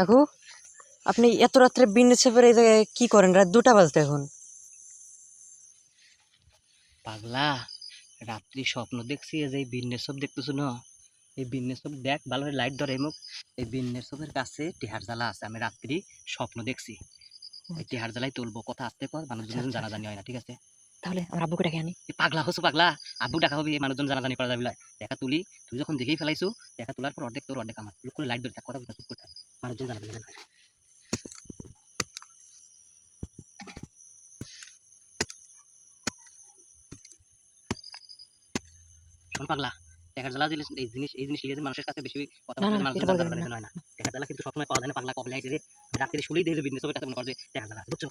কাকু আপনি এত রাত্রে বিন্নে চেপের এই জায়গায় কি করেন? রাত দুটা বাজতে এখন। পাগলা রাত্রি স্বপ্ন দেখছি এই যে এই বিন্নের সব দেখতেছো না? এই বিন্নের সব দেখ ভালো করে লাইট ধরে মুখ। এই বিন্নের সবের কাছে টিহার জ্বালা আছে আমি রাত্রি স্বপ্ন দেখছি। এই টিহার জ্বালাই তুলবো কথা আসতে কর মানুষজন আচ্ছা, জানা জানি হয় না ঠিক আছে? তাহলে আমার আব্বুকে ডেকে আনি। পাগলা হচ্ছে পাগলা আব্বু ডাকা হবে এই মানুষজন জানা জানি করা যাবে দেখা তুলি তুই যখন দেখেই ফেলাইছো দেখা তোলার পর অর্ধেক তোর অর্ধেক আমার। লোক করে লাইট ধরে থাক কথা বলতে চুপ করে। মানুষজন জানা জানি শোন পাগলা দেখার জ্বালা জিনিস এই জিনিস এই জিনিস লিখেছে মানুষের কাছে বেশি কথা বলতে জানি হয় না। দেখার জ্বালা কিন্তু সবসময় পাওয়া যায় না পাগলা কবলে রে রাত্রে শুলেই দেখে বিজনেস হবে কাছে মনে করে দেখার জ্বালা বুঝছ?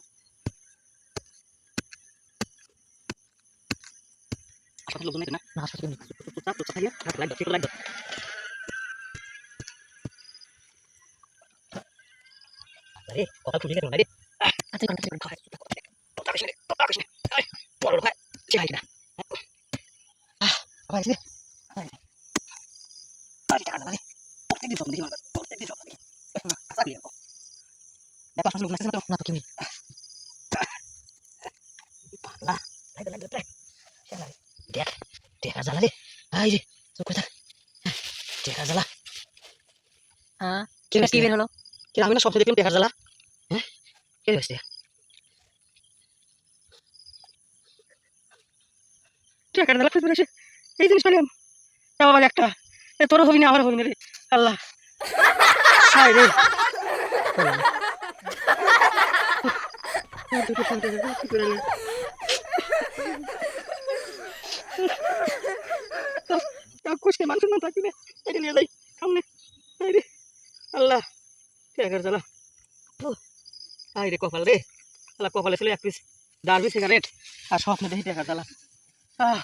আশপাশের লোকজন না? নেই। চুপচাপ চুপচাপ থাকিয়ে লাইট দাও ঠিক লাইট দাও আরে কথা খুলি কেন রে আচ্ছা ঘণ্টা সেকেন্ড কথা কইছ কথা কইছ আই বড় ভাই না। ভাই রে আরে টাকা না রে মানে দেখো আসলে না তো না তো লাইট লাইট লাইট। দেখ দেখা আই রে দেখা জ্বালা। হ্যাঁ কি বের হলো? আমি না সবসময় দেখলাম দেখা জ্বালা। হ্যাঁ কি হয়েছে এই জিনিস পেলাম আবার একটা এ তোরও হবি না আমার হবি না রে আল্লাহ হায় রে দুটো ফোন করে কি করে নে? থাকি না এটা নিয়ে যাই সামনে আল্লাহ টাকার জ্বালা রে কপাল রে তাহলে কপালে ছিল এক পিস ডারবি সিগারেট আর স্বপ্নে দেখি জ্বালা আহ